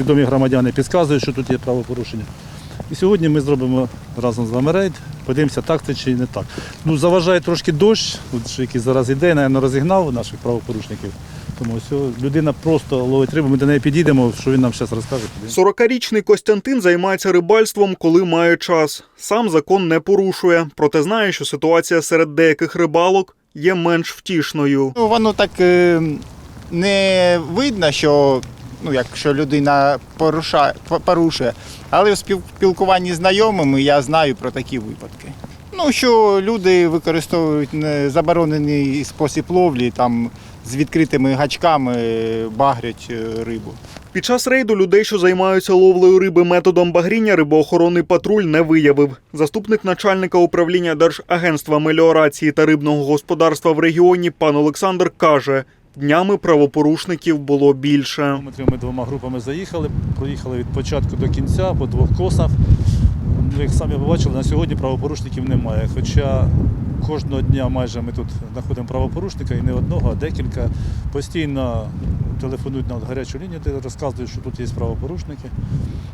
свідомі громадяни підказують, що тут є правопорушення. І сьогодні ми зробимо разом з вами рейд, подивимося, так це чи не так. Ну, заважає трошки дощ, от, що який зараз іде, напевно, розігнав наших правопорушників. Тому все, людина просто ловить рибу, ми до неї підійдемо, що він нам зараз розкаже. 40-річний Костянтин займається рибальством, коли має час. Сам закон не порушує, проте знає, що ситуація серед деяких рибалок є менш втішною. Ну, воно так е, не видно, що ну, якщо людина порушає, порушує, але в спіл- спілкуванні з знайомими я знаю про такі випадки. Ну, що люди використовують не заборонений спосіб ловлі, там з відкритими гачками багрять е, рибу. Під час рейду людей, що займаються ловлею риби методом багріння, рибоохоронний патруль не виявив. Заступник начальника управління Держагентства меліорації та рибного господарства в регіоні пан Олександр каже, днями правопорушників було більше. Ми трьома двома групами заїхали, проїхали від початку до кінця по двох косах. Ну, Як самі побачили, на сьогодні правопорушників немає. Хоча кожного дня майже ми тут знаходимо правопорушника і не одного, а декілька. Постійно телефонують на гарячу лінію, де розказують, що тут є правопорушники.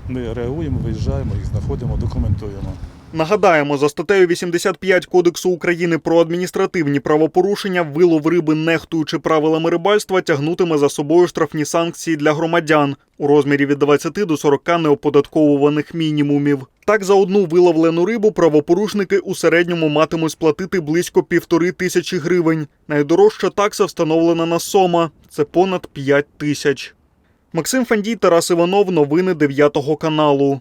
Ми реагуємо, виїжджаємо, їх знаходимо, документуємо. Нагадаємо, за статтею 85 Кодексу України про адміністративні правопорушення вилов риби, нехтуючи правилами рибальства, тягнутиме за собою штрафні санкції для громадян у розмірі від 20 до 40 неоподатковуваних мінімумів. Так, за одну виловлену рибу правопорушники у середньому матимуть сплатити близько півтори тисячі гривень. Найдорожча такса встановлена на сома це понад 5 тисяч. Максим Фандій, Тарас Іванов. Новини 9 каналу.